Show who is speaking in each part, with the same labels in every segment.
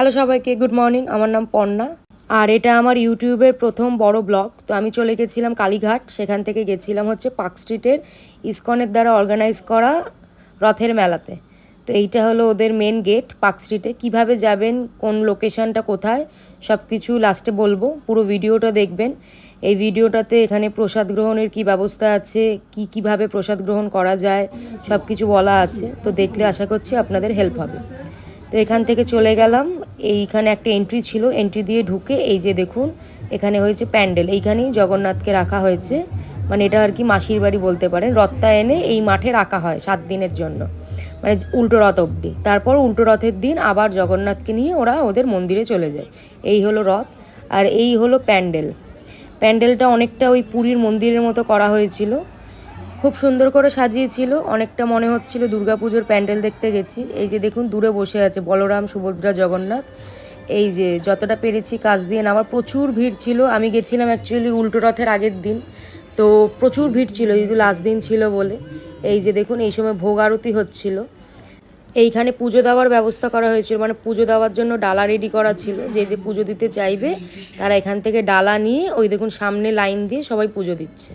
Speaker 1: Hello সবাইকে good morning আমার নাম পর্ণা আর এটা আমার ইউটিউবের প্রথম বড় ব্লগ। তো আমি চলে গেছিলাম কালীঘাট, সেখান থেকে গেছিলাম হচ্ছে পার্ক স্ট্রিটের ইসকনের দ্বারা অর্গানাইজ করা রথের মেলাতে। তো এইটা হলো ওদের মেন গেট পার্ক স্ট্রিটে। কীভাবে যাবেন, কোন লোকেশনটা কোথায় সব কিছু লাস্টে বলব। পুরো ভিডিওটা দেখবেন। এই ভিডিওটাতে এখানে প্রসাদ গ্রহণের কি ব্যবস্থা আছে, কি কীভাবে প্রসাদ গ্রহণ করা যায় সব কিছু বলা আছে। তো দেখলে আশা করছি আপনাদের হেল্প হবে। তো এখান থেকে চলে গেলাম। এইখানে একটা এন্ট্রি ছিল। এন্ট্রি দিয়ে ঢুকে এই যে দেখুন, এখানে হয়েছে প্যান্ডেল। এইখানেই জগন্নাথকে রাখা হয়েছে। মানে এটা আর কি মাসির বাড়ি বলতে পারেন। রথটা এনে এই মাঠে রাখা হয় সাত দিনের জন্য। মানে উল্টো রথ অবধি। তারপর উল্টো রথের দিন আবার জগন্নাথকে নিয়ে ওরা ওদের মন্দিরে চলে যায়। এই হলো রথ। আর এই হলো প্যান্ডেল। প্যান্ডেলটা অনেকটা ওই পুরীর মন্দিরের মতো করা হয়েছিল। খুব সুন্দর করে সাজিয়েছিল। অনেকটা মনে হচ্ছিল দুর্গাপুজোর প্যান্ডেল দেখতে গেছি। এই যে দেখুন, দূরে বসে আছে বলরাম, সুভদ্রা, জগন্নাথ। এই যে যতটা পেরেছি কাজ দিয়ে নামার, প্রচুর ভিড় ছিল। আমি গেছিলাম অ্যাকচুয়ালি উল্টো রথের আগের দিন। তো প্রচুর ভিড় ছিল যেহেতু লাস্ট দিন ছিল বলে। এই যে দেখুন, এই সময় ভোগ আরতি হচ্ছিল। এইখানে পুজো দেওয়ার ব্যবস্থা করা হয়েছিল মানে পুজো দেওয়ার জন্য ডালা রেডি করা ছিল। যে যে পুজো দিতে চাইবে, তারা এখান থেকে ডালা নিয়ে ওই দেখুন সামনে লাইন দিয়ে সবাই পুজো দিচ্ছে।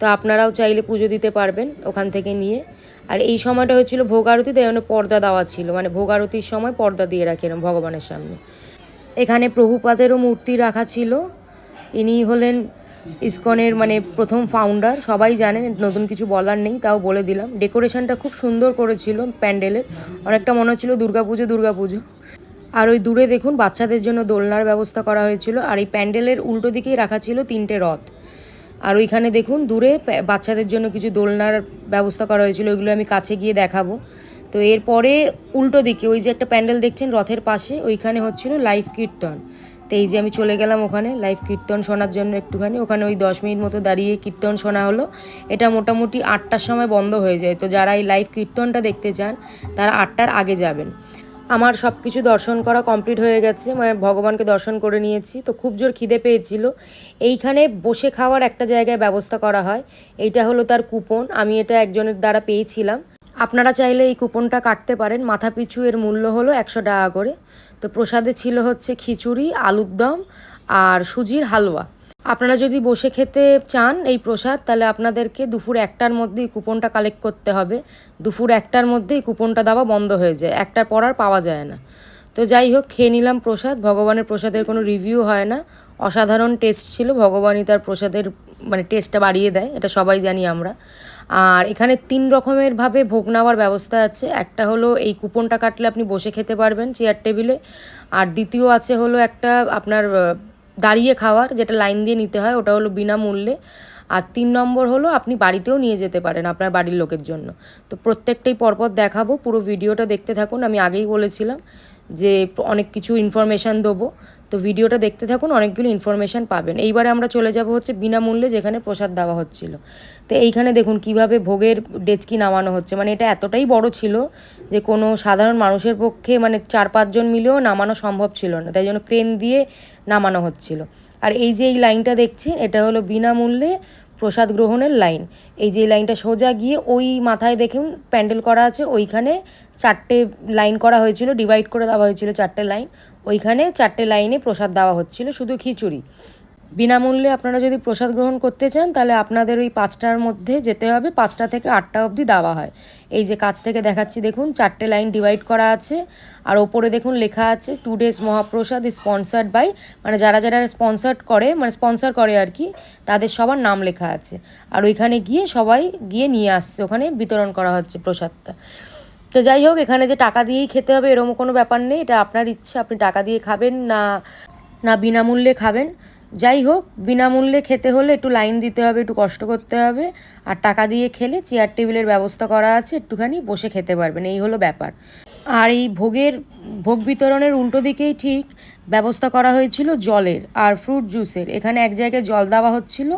Speaker 1: তো আপনারাও চাইলে পুজো দিতে পারবেন ওখান থেকে নিয়ে। আর এই সময়টা হচ্ছিল ভোগ আরতি, তাই জন্য পর্দা দেওয়া ছিল। মানে ভোগ আরতির সময় পর্দা দিয়ে রাখি এরম ভগবানের সামনে। এখানে প্রভুপাদেরও মূর্তি রাখা ছিল। ইনি হলেন ইসকনের মানে প্রথম ফাউন্ডার সবাই জানেন, নতুন কিছু বলার নেই, তাও বলে দিলাম। ডেকোরেশনটা খুব সুন্দর করেছিল প্যান্ডেলের, অনেকটা মনে হচ্ছিল দুর্গাপুজো দুর্গাপুজো। আর ওই দূরে দেখুন, বাচ্চাদের জন্য দোলনার ব্যবস্থা করা হয়েছিল, আর এই প্যান্ডেলের উল্টো দিকেই রাখা ছিল তিনটে রথ। আর ওইখানে দেখুন, দূরে বাচ্চাদের জন্য কিছু দোলনার ব্যবস্থা করা হয়েছিল, ওইগুলো আমি কাছে গিয়ে দেখাবো। তো এরপরে উল্টো দিকে, ওই যে একটা প্যান্ডেল দেখছেন রথের পাশে, ওইখানে হচ্ছিল লাইভ কীর্তন। তো এই যে আমি চলে গেলাম ওখানে লাইভ কীর্তন শোনার জন্য একটুখানি। ওখানে ওই দশ মিনিট মতো দাঁড়িয়ে কীর্তন শোনা হলো। এটা মোটামুটি আটটার সময় বন্ধ হয়ে যায়। তো যারা এই লাইভ কীর্তনটা দেখতে চান, তারা আটটার আগে যাবেন। আমার সব কিছু দর্শন করা কমপ্লিট হয়ে গেছে। মানে ভগবানকে দর্শন করে নিয়েছি। তো খুব জোর খিদে পেয়েছিল। এইখানে বসে খাওয়ার একটা জায়গায় ব্যবস্থা করা হয়। এইটা হলো তার কুপন আমি এটা একজনের দ্বারা পেয়েছিলাম। আপনারা চাইলে এই কুপনটা কাটতে পারেন। মাথা পিছু এর মূল্য হলো একশো টাকা করে। তো প্রসাদে ছিল হচ্ছে খিচুড়ি, আলুর দম আর সুজির হালুয়া। আপনারা যদি বসে খেতে চান এই প্রসাদ, তাহলে আপনাদেরকে দুপুর একটার মধ্যে এই কুপনটা কালেক্ট করতে হবে। দুপুর একটার মধ্যে এই কুপনটা দেওয়া বন্ধ হয়ে যায়। একটার পর আর পাওয়া যায় না। তো যাই হোক, খেয়ে নিলাম প্রসাদ। ভগবানের প্রসাদের কোনো রিভিউ হয় না। অসাধারণ টেস্ট ছিল। ভগবানই তার প্রসাদের মানে টেস্টটা বাড়িয়ে দেয়। এটা সবাই জানি আমরা। আর এখানে তিন রকমের ভাবে ভোগ নেওয়ার ব্যবস্থা আছে। একটা হলো এই কুপনটা কাটলে আপনি বসে খেতে পারবেন চেয়ার টেবিলে আর দ্বিতীয় আছে হলো একটা আপনার দাঁড়িয়ে খাওয়ার যেটা লাইন দিয়ে নিতে হয়, ওটা হলো বিনামূল্যে। আর তিন নম্বর হলো আপনি বাড়িতেও নিয়ে যেতে পারেন আপনার বাড়ির লোকের জন্য। তো প্রত্যেকটাই পরপর দেখাবো, পুরো ভিডিওটা দেখতে থাকুন, আমি আগেই বলেছিলাম। যে অনেক কিছু ইনফরমেশান দেবো। তো ভিডিওটা দেখতে থাকুন, অনেকগুলো ইনফরমেশান পাবেন। এইবারে আমরা চলে যাব হচ্ছে বিনামূল্যে যেখানে প্রসাদ দেওয়া হচ্ছিল। তো এইখানে দেখুন কীভাবে ভোগের ডেচকি নামানো হচ্ছে। মানে এটা এতটাই বড় ছিল যে কোনো সাধারণ মানুষের পক্ষে মানে চার পাঁচজন মিলেও নামানো সম্ভব ছিল না। তাই জন্য ক্রেন দিয়ে নামানো হচ্ছিল। আর এই যে এই লাইনটা দেখছেন, এটা হলো বিনামূল্যে প্রসাদ গ্রহণের লাইন। এই যে লাইনটা সোজা গিয়ে ওই মাথায় দেখুন, প্যান্ডেল করা আছে, ওইখানে চারটে লাইন করা হয়েছিল, ডিভাইড করে দেওয়া হয়েছিল চারটে লাইন। ওইখানে চারটে লাইনে প্রসাদ দেওয়া হচ্ছিল, শুধু খিচুড়ি। বিনামূল্যে আপনারা যদি প্রসাদ গ্রহণ করতে চান, তাহলে আপনাদের ওই পাঁচটার মধ্যে যেতে হবে। পাঁচটা থেকে আটটা অবধি দেওয়া হয়। এই যে কাছ থেকে দেখাচ্ছি, দেখুন, চারটে লাইন ডিভাইড করা আছে। আর ওপরে দেখুন লেখা আছে, টু ডেজ মহাপ্রসাদ স্পন্সার্ড বাই মানে যারা যারা স্পন্সার্ড করে মানে স্পন্সর করে আর কি, তাদের সবার নাম লেখা আছে। আর ওইখানে গিয়ে সবাই গিয়ে নিয়ে আসছে, ওখানে বিতরণ করা হচ্ছে প্রসাদটা। তো যাই হোক, এখানে যে টাকা দিয়েই খেতে হবে এরকম কোনো ব্যাপার নেই। এটা আপনার ইচ্ছা, আপনি টাকা দিয়ে খাবেন না না বিনামূল্যে খাবেন। যাই হোক, বিনামূল্যে খেতে হলে একটু লাইন দিতে হবে, একটু কষ্ট করতে হবে। আর টাকা দিয়ে খেলে চেয়ার টেবিলের ব্যবস্থা করা আছে, একটুখানি বসে খেতে পারবেন, এই হলো ব্যাপার। আর এই ভোগের, ভোগ বিতরণের উল্টো দিকেই ঠিক ব্যবস্থা করা হয়েছিল জলের আর ফ্রুট জুসের এখানে এক জায়গায় জল দেওয়া হচ্ছিল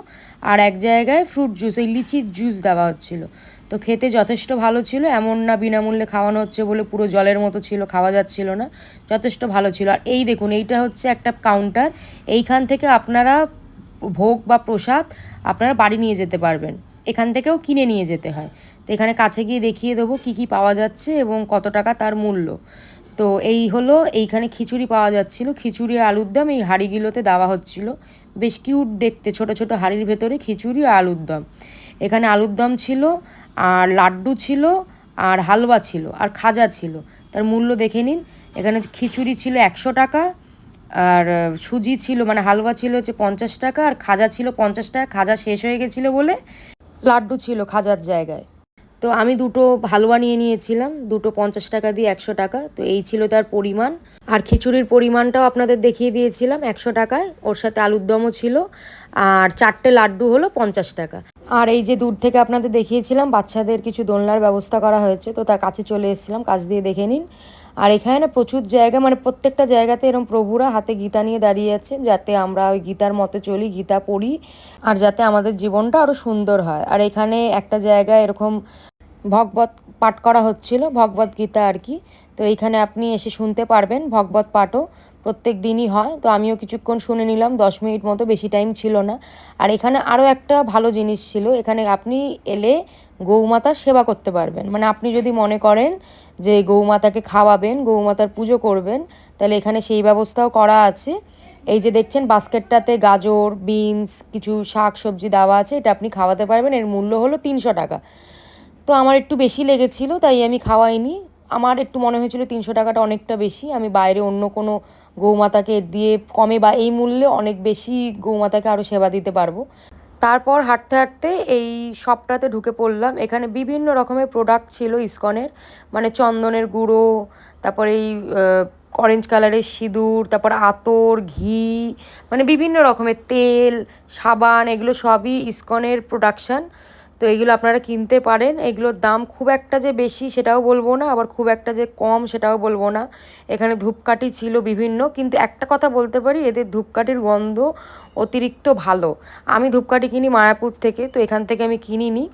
Speaker 1: আর এক জায়গায় ফ্রুট জুস এই লিচির জুস দেওয়া হচ্ছিল। তো খেতে যথেষ্ট ভালো ছিল, এমন না বিনামূল্যে খাওয়ানো হচ্ছে বলে পুরো জলের মতো ছিল, খাওয়া যাচ্ছিল না, যথেষ্ট ভালো ছিল। আর এই দেখুন, এইটা হচ্ছে একটা কাউন্টার এইখান থেকে আপনারা ভোগ বা প্রসাদ আপনারা বাড়ি নিয়ে যেতে পারবেন, এখান থেকেও কিনে নিয়ে যেতে হয়। তো এখানে কাছে গিয়ে দেখিয়ে দেবো কী কী পাওয়া যাচ্ছে এবং কত টাকা তার মূল্য। তো এই হলো, এইখানে খিচুড়ি পাওয়া যাচ্ছিল, খিচুড়ি আর আলুর দম এই হাঁড়িগুলোতে দেওয়া হচ্ছিল। বেশ কিউট দেখতে, ছোট ছোট হাঁড়ির ভেতরে খিচুড়ি আর আলুর দম। এখানে আলুর দম ছিল, আর লাড্ডু ছিল, আর হালুয়া ছিল, আর খাজা ছিল। তার মূল্য দেখে নিন। এখানে খিচুড়ি ছিল একশো টাকা, আর সুজি ছিল মানে হালুয়া ছিল হচ্ছে পঞ্চাশ টাকা, আর খাজা ছিল পঞ্চাশ টাকা। খাজা শেষ হয়ে গেছিল বলে লাড্ডু ছিল খাজার জায়গায়। তো আমি দুটো হালুয়া নিয়ে নিয়েছিলাম, দুটো পঞ্চাশ টাকা দিয়ে একশো টাকা। তো এই ছিল তার পরিমাণ। আর খিচুড়ির পরিমাণটাও আপনাদের দেখিয়ে দিয়েছিলাম, একশো টাকায়। ওর সাথে আলুর দমও ছিল, আর চারটে লাড্ডু হলো পঞ্চাশ টাকা। আর এই যে দূর থেকে আপনাদের দেখিয়েছিলাম, বাচ্চাদের কিছু দোলনার ব্যবস্থা করা হয়েছে, তো তার কাছে চলে এসেছিলাম, কাজ দিয়ে দেখে নিন। আর এখানে না প্রচুর জায়গা মানে প্রত্যেকটা জায়গাতে এরকম প্রভুরা হাতে গীতা নিয়ে দাঁড়িয়ে আছে, যাতে আমরা ওই গীতার মতে চলি, গীতা পড়ি, আর যাতে আমাদের জীবনটা আরও সুন্দর হয়। আর এখানে একটা জায়গায় এরকম ভগবত পাঠ করা হচ্ছিল, ভগবত গীতা আর কি। তো এইখানে আপনি এসে শুনতে পারবেন ভগবত পাঠও। প্রত্যেক দিনই হয়, তো আমিও কিছুক্ষণ শুনে নিলাম, দশ মিনিট মতো বেশি টাইম ছিল না। আর এখানে আরও একটা ভালো জিনিস ছিল, এখানে আপনি এলে গৌমাতার সেবা করতে পারবেন। মানে আপনি যদি মনে করেন যে গৌমাতাকে খাওয়াবেন, গৌমাতার পুজো করবেন, তাহলে এখানে সেই ব্যবস্থাও করা আছে। এই যে দেখছেন, বাস্কেটটাতে গাজর, বিনস, কিছু শাক সবজি দেওয়া আছে, এটা আপনি খাওয়াতে পারবেন, এর মূল্য হলো তিনশো টাকা। তো আমার একটু বেশি লেগেছিল, তাই আমি খাওয়াইনি। আমার একটু মনে হয়েছিল তিনশো টাকাটা অনেকটা বেশি, আমি বাইরে অন্য কোনো গৌমাতাকে দিয়ে কমে বা এই মূল্যে অনেক বেশি গৌমাতাকে আরও সেবা দিতে পারব। তারপর হাঁটতে হাঁটতে এই শপটাতে ঢুকে পড়লাম। এখানে বিভিন্ন রকমের প্রোডাক্ট ছিল ইসকনের। মানে চন্দনের গুঁড়ো, তারপর এই অরেঞ্জ কালারের সিঁদুর, তারপর আতর, ঘি মানে বিভিন্ন রকমের তেল, সাবান, এগুলো সবই ইসকনের প্রোডাকশান তো এগুলো আপনারা কিনতে পারেন। এগুলোর দাম খুব একটা যে বেশি সেটাও বলব না, আবার খুব একটা যে কম সেটাও বলব না। এখানে ধূপকাঠি ছিল বিভিন্ন, কিন্তু একটা কথা বলতে পারি, এদের ধূপকাঠির গন্ধ অতিরিক্ত ভালো। আমি ধূপকাঠি কিনি মায়াপুর থেকে, তো এখান থেকে আমি কিনিনি।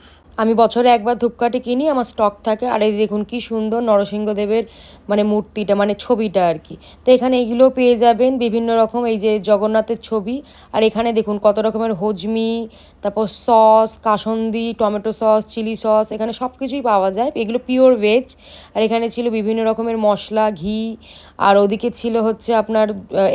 Speaker 1: আমি বছরে একবার ধূপকাঠি কিনি, আমার স্টক থাকে। আর এই দেখুন কি সুন্দর নরসিংহদেবের মানে মূর্তিটা মানে ছবিটা আর কি। তো এখানে এইগুলো পেয়ে যাবেন, বিভিন্ন রকম এই যে জগন্নাথের ছবি। আর এখানে দেখুন কত রকমের হজমি, তারপর sauce, kasundi, tomato sauce, chilli sauce, এখানে সব কিছুই পাওয়া যায়। এগুলো পিওর ভেজ আর এখানে ছিল বিভিন্ন রকমের মশলা, ঘি। আর ওদিকে ছিল হচ্ছে আপনার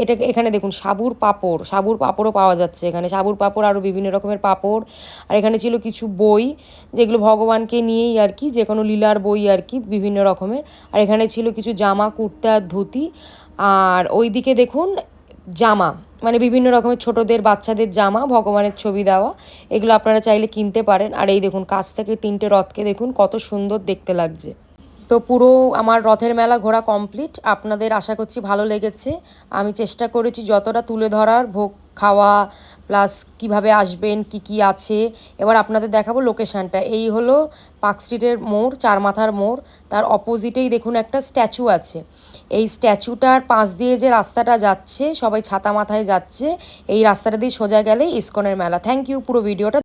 Speaker 1: এটা এখানে দেখুন সাবুর পাপড়। সাবুর পাঁপড়ও পাওয়া যাচ্ছে এখানে। সাবুর পাপড় আরও বিভিন্ন রকমের পাপড়। আর এখানে ছিল কিছু বই। যেগুলো ভগবানকে নিয়েই আর কি, যে কোনো লীলার বই আর কি বিভিন্ন রকমের। আর এখানে ছিল কিছু জামা, কুর্তা, ধুতি। আর ওইদিকে দেখুন জামা মানে বিভিন্ন রকমের ছোটদের, বাচ্চাদের জামা, ভগবানের ছবি দেওয়া। এগুলো আপনারা চাইলে কিনতে পারেন। আর এই দেখুন কাছ থেকে তিনটে রথকে দেখুন, কত সুন্দর দেখতে লাগছে। তো পুরো আমার রথের মেলা ঘোরা কমপ্লিট। আপনাদের আশা করছি ভালো লেগেছে। আমি চেষ্টা করেছি যতটা তুলে ধরার, ভোগ খাওয়া প্লাস কীভাবে আসবেন, কি কি আছে, এবার আপনাদের দেখাবো লোকেশানটা এই হলো পার্ক স্ট্রিটের মোড়, চার মাথার মোড়। তার অপোজিটেই দেখুন একটা স্ট্যাচু আছে। এই স্ট্যাচুটার পাশ দিয়ে যে রাস্তাটা যাচ্ছে, সবাই ছাতা মাথায় যাচ্ছে, এই রাস্তাটা দিয়ে সোজা গেলেই ইস্কনের মেলা। থ্যাংক ইউ পুরো ভিডিওটা